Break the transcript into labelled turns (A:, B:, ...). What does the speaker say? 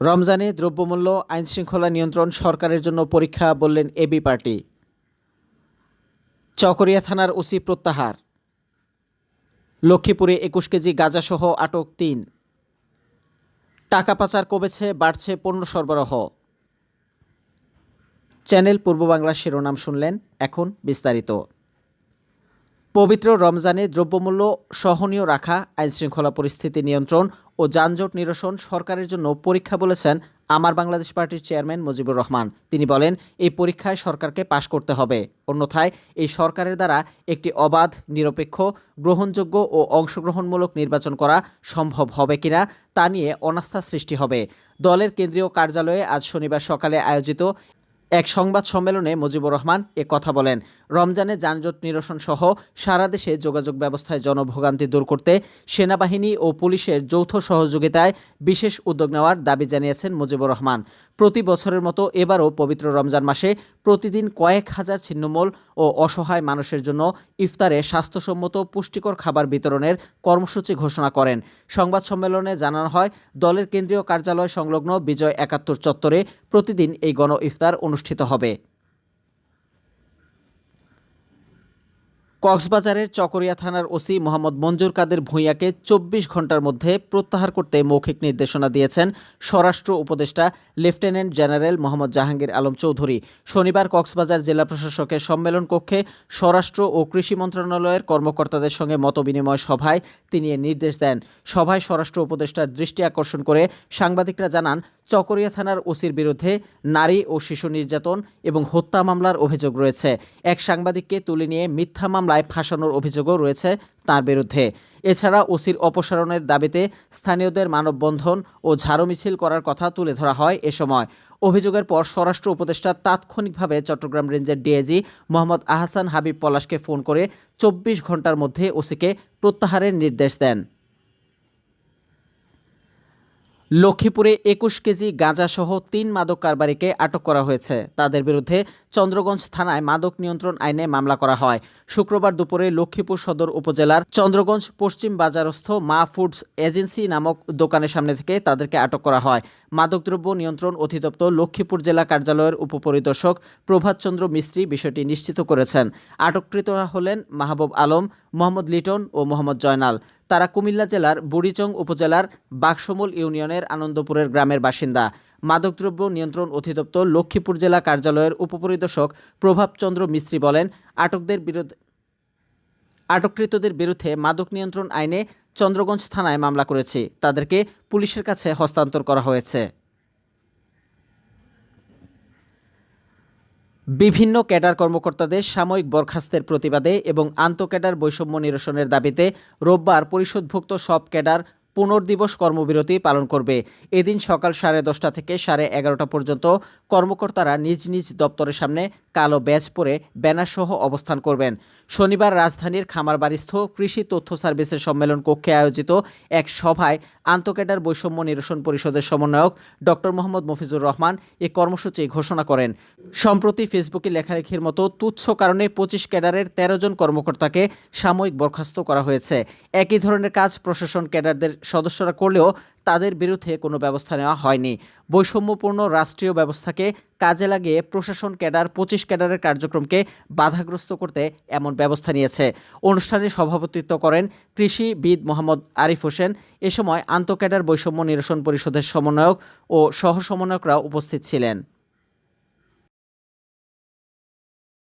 A: রমজানে দ্রব্যমূল্য, আইনশৃঙ্খলা নিয়ন্ত্রণ সরকারের জন্য পরীক্ষা বললেন এবি পার্টি। চকরিয়া থানার ওসি প্রত্যাহার। লক্ষ্মীপুরে একুশ কেজি গাঁজাসহ আটক তিন। টাকা পাচার কমেছে, বাড়ছে পণ্য সরবরাহ। চ্যানেল পূর্ব বাংলা শিরোনাম শুনলেন এখন বিস্তারিত। পবিত্র রমজানে দ্রব্যমূল্য সহনীয় রাখা, আইনশৃঙ্খলা পরিস্থিতি নিয়ন্ত্রণ ও যানজট নিরসন সরকারের জন্য পরীক্ষা বলেছেন আমার বাংলাদেশ পার্টির চেয়ারম্যান মুজিবুর রহমান। তিনি বলেন, এই পরীক্ষায় সরকারকে পাশ করতে হবে। অন্যথায়, এই সরকারের দ্বারা একটি অবাধ, নিরপেক্ষ, গ্রহণযোগ্য ও অংশগ্রহণমূলক নির্বাচন করা সম্ভব হবে কিনা তা নিয়ে অনাস্থা সৃষ্টি হবে। দলের কেন্দ্রীয় কার্যালয়ে আজ শনিবার সকালে আয়োজিত এক সংবাদ সম্মেলনে মুজিবুর রহমান এ কথা বলেন। রমজানে যানজট নিরসন সহ সারা দেশে যোগাযোগ ব্যবস্থায় জনভোগান্তি দূর করতে সেনাবাহিনী ও পুলিশের যৌথ সহযোগিতায় বিশেষ উদ্যোগ নেওয়ার দাবি জানিয়েছেন মুজিবুর রহমান। প্রতি বছরের মতো এবারও পবিত্র রমজান মাসে প্রতিদিন কয়েক হাজার ছিন্নমূল ও অসহায় মানুষের জন্য ইফতারে স্বাস্থ্যসম্মত পুষ্টিকর খাবার বিতরণের কর্মসূচি ঘোষণা করেন। সংবাদ সম্মেলনে জানানো হয়, দলের কেন্দ্রীয় কার্যালয় সংলগ্ন বিজয় একাত্তর চত্বরে প্রতিদিন এই গণ ইফতার অনুষ্ঠিত হবে। কক্সবাজারের চকরিয়া থানার ওসি মোহাম্মদ মঞ্জুর কাদের ভূঁইয়াকে চব্বিশ ঘণ্টার মধ্যে প্রত্যাহার করতে মৌখিক নির্দেশনা দিয়েছেন স্বরাষ্ট্র উপদেষ্টা লেফটেন্যান্ট জেনারেল মোহাম্মদ জাহাঙ্গীর আলম চৌধুরী। শনিবার কক্সবাজার জেলা প্রশাসকের সম্মেলন কক্ষে স্বরাষ্ট্র ও কৃষি মন্ত্রণালয়ের কর্মকর্তাদের সঙ্গে মতবিনিময় সভায় তিনি এ নির্দেশ দেন। সভায় স্বরাষ্ট্র উপদেষ্টার দৃষ্টি আকর্ষণ করে সাংবাদিকরা জানান চকরিয়া থানার ওসির বিরুদ্ধে নারী ও শিশু নির্যাতন এবং হত্যা মামলার অভিযোগ রয়েছে। এক সাংবাদিককে তুলে নিয়ে মিথ্যা মামলায় ফাঁসানোর অভিযোগও রয়েছে তার বিরুদ্ধে। এছাড়া ওসির অপসারণের দাবিতে স্থানীয়দের মানববন্ধন ও ঝাড়ু মিছিল করার কথা তুলে ধরা হয় এ সময়। অভিযোগের পর স্বরাষ্ট্র উপদেষ্টা তাৎক্ষণিকভাবে চট্টগ্রাম রেঞ্জের ডিআইজি মোহাম্মদ আহসান হাবিব পলাশকে ফোন করে চব্বিশ ঘণ্টার মধ্যে ওসিকে প্রত্যাহারের নির্দেশ দেন। লক্ষ্মীপুরে একুশ কেজি গাঁজাসহ তিন মাদক কারবারিকে আটক করা হয়েছে। তাদের বিরুদ্ধে চন্দ্রগঞ্জ থানায় মাদক নিয়ন্ত্রণ আইনে মামলা করা হয়। শুক্রবার দুপুরে লক্ষ্মীপুর সদর উপজেলার চন্দ্রগঞ্জ পশ্চিম বাজারস্থ মা ফুডস এজেন্সি নামক দোকানের সামনে থেকে তাদেরকে আটক করা হয়। মাদকদ্রব্য নিয়ন্ত্রণ অধিদপ্তর লক্ষ্মীপুর জেলা কার্যালয়ের উপপরিদর্শক প্রভাতচন্দ্র মিস্ত্রি বিষয়টি নিশ্চিত করেছেন। আটককৃতরা হলেন মাহবুব আলম, মোহাম্মদ লিটন ও মোহাম্মদ জয়নাল। তারা কুমিল্লা জেলার বুড়িচং উপজেলার বাকসমল ইউনিয়নের আনন্দপুরের গ্রামের বাসিন্দা। মাদকদ্রব্য নিয়ন্ত্রণ অধিদপ্তর লক্ষ্মীপুর জেলা কার্যালয়ের উপপরিদর্শক প্রভাবচন্দ্র মিস্ত্রি বলেন, আটকদের বিরুদ্ধে আটককৃতদের বিরুদ্ধে মাদক নিয়ন্ত্রণ আইনে চন্দ্রগঞ্জ থানায় মামলা করেছি। তাদেরকে পুলিশের কাছে হস্তান্তর করা হয়েছে। বিভিন্ন ক্যাডার কর্মকর্তাদের সাময়িক বরখাস্তের প্রতিবাদে এবং আন্তঃক্যাডার বৈষম্য নিরসনের দাবিতে রোববার পরিশোধভুক্ত সব ক্যাডার পুনর্দিবস কর্মবিরতি পালন করবে। এদিন সকাল সাড়ে দশটা থেকে সাড়ে এগারোটা পর্যন্ত কর্মকর্তারা নিজ নিজ দপ্তরের সামনে কালো ব্যাজ পরে ব্যানারসহ অবস্থান করবেন। শনিবার রাজধানীর খামারবাড়িস্থ কৃষি তথ্য সার্ভিসের সম্মেলন কক্ষে আয়োজিত এক সভায় আন্তঃক্যাডার বৈষম্য নিরসন পরিষদের সমন্বয়ক ডক্টর মোহাম্মদ মফিজুর রহমান এ কর্মসূচি ঘোষণা করেন। সম্প্রতি ফেসবুকে লেখালেখির মতো তুচ্ছ কারণে পঁচিশ ক্যাডারের ১৩ জন কর্মকর্তাকে সাময়িক বরখাস্ত করা হয়েছে। একই ধরনের কাজ প্রশাসন ক্যাডারদের সদস্যরা করলেও তাদের বিরুদ্ধে কোনো ব্যবস্থা নেওয়া হয়নি। বৈষম্যপূর্ণ রাষ্ট্রীয় ব্যবস্থাকে কাজে লাগিয়ে প্রশাসন ক্যাডার, পঁচিশ ক্যাডারের কার্যক্রমকে বাধাগ্রস্ত করতে এমন ব্যবস্থা নিয়েছে। অনুষ্ঠানে সভাপতিত্ব করেন কৃষিবিদ মোহাম্মদ আরিফ হোসেন। এ সময় আন্তঃক্যাডার বৈষম্য নিরসন পরিষদের সমন্বয়ক ও সহ সমন্বয়করা উপস্থিত ছিলেন।